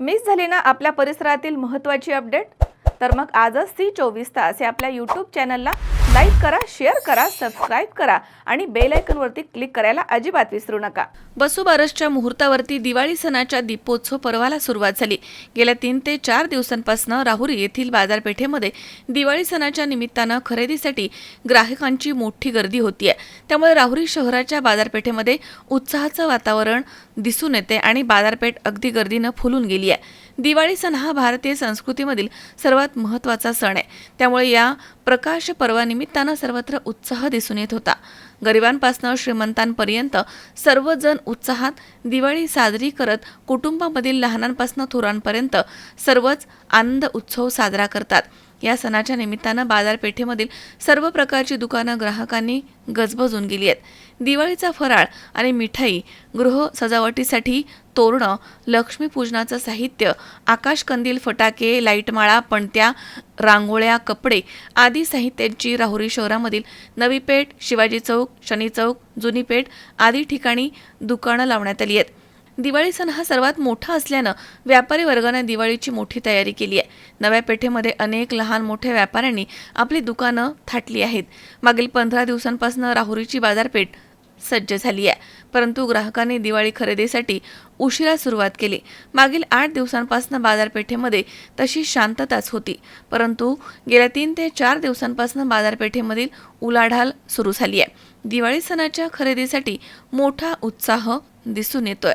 Miss झाली ना आपल्या परिसरातील महत्त्वाची अपडेट? तर मग आजच सी चोवीस तास हे आपल्या यूट्यूब चॅनलला लाईक करा शेअर करा सबस्क्राईब करा आणि बेल आयकॉनवरती क्लिक करायला अजिबात विसरू नका. बसुबारसच्या मुहूर्तावरती दिवाळी सणाच्या दीपोत्सव पर्वाला सुरुवात झाली. गेल्या तीन ते चार दिवसांपासून राहुरी येथील बाजारपेठेमध्ये दिवाळी सणाच्या निमित्तानं खरेदीसाठी ग्राहकांची मोठी गर्दी होती आहे त्यामुळे राहुरी शहराच्या बाजारपेठेमध्ये उत्साहाचं वातावरण दिसून येते आणि बाजारपेठ अगदी गर्दीनं फुलून गेली आहे दिवाळी सण हा भारतीय संस्कृतीमधील सर्वात महत्त्वाचा सण आहे. त्यामुळे या प्रकाश पर्वानिमित्तानं सर्वत्र उत्साह दिसून येत होता. गरिबांपासनं श्रीमंतांपर्यंत सर्वजण उत्साहात दिवाळी साजरी करत कुटुंबामधील लहानांपासून थोरांपर्यंत सर्वच आनंद उत्सव साजरा करतात. या सणाच्या निमित्तानं बाजारपेठेमधील सर्व प्रकारची दुकानं ग्राहकांनी गजबजून गेली आहेत. दिवाळीचा फराळ आणि मिठाई गृह सजावटीसाठी तोरणं लक्ष्मीपूजनाचं साहित्य आकाशकंदील फटाके लाईटमाळा पणत्या रांगोळ्या कपडे आदी साहित्यांची राहुरी शहरामधील नवी पेठ शिवाजी चौक शनी चौक जुनी पेठ आदी ठिकाणी दुकानं लावण्यात आली आहेत. दिवाळी सण हा सर्वात मोठा असल्यानं व्यापारी वर्गाने दिवाळीची मोठी तयारी केली आहे. नव्या पेठेमध्ये अनेक लहान मोठ्या व्यापाऱ्यांनी आपली दुकानं थाटली आहेत. मागील पंधरा दिवसांपासून राहुरीची बाजारपेठ सज्ज झाली आहे. परंतु ग्राहकांनी दिवाळी खरेदीसाठी उशिरा सुरुवात केली. मागील आठ दिवसांपासून बाजारपेठेमध्ये तशी शांतताच होती. परंतु गेल्या तीन ते चार दिवसांपासून बाजारपेठेमधील उलाढाल सुरू झाली आहे. दिवाळी सणाच्या खरेदीसाठी मोठा उत्साह दिसून येतोय.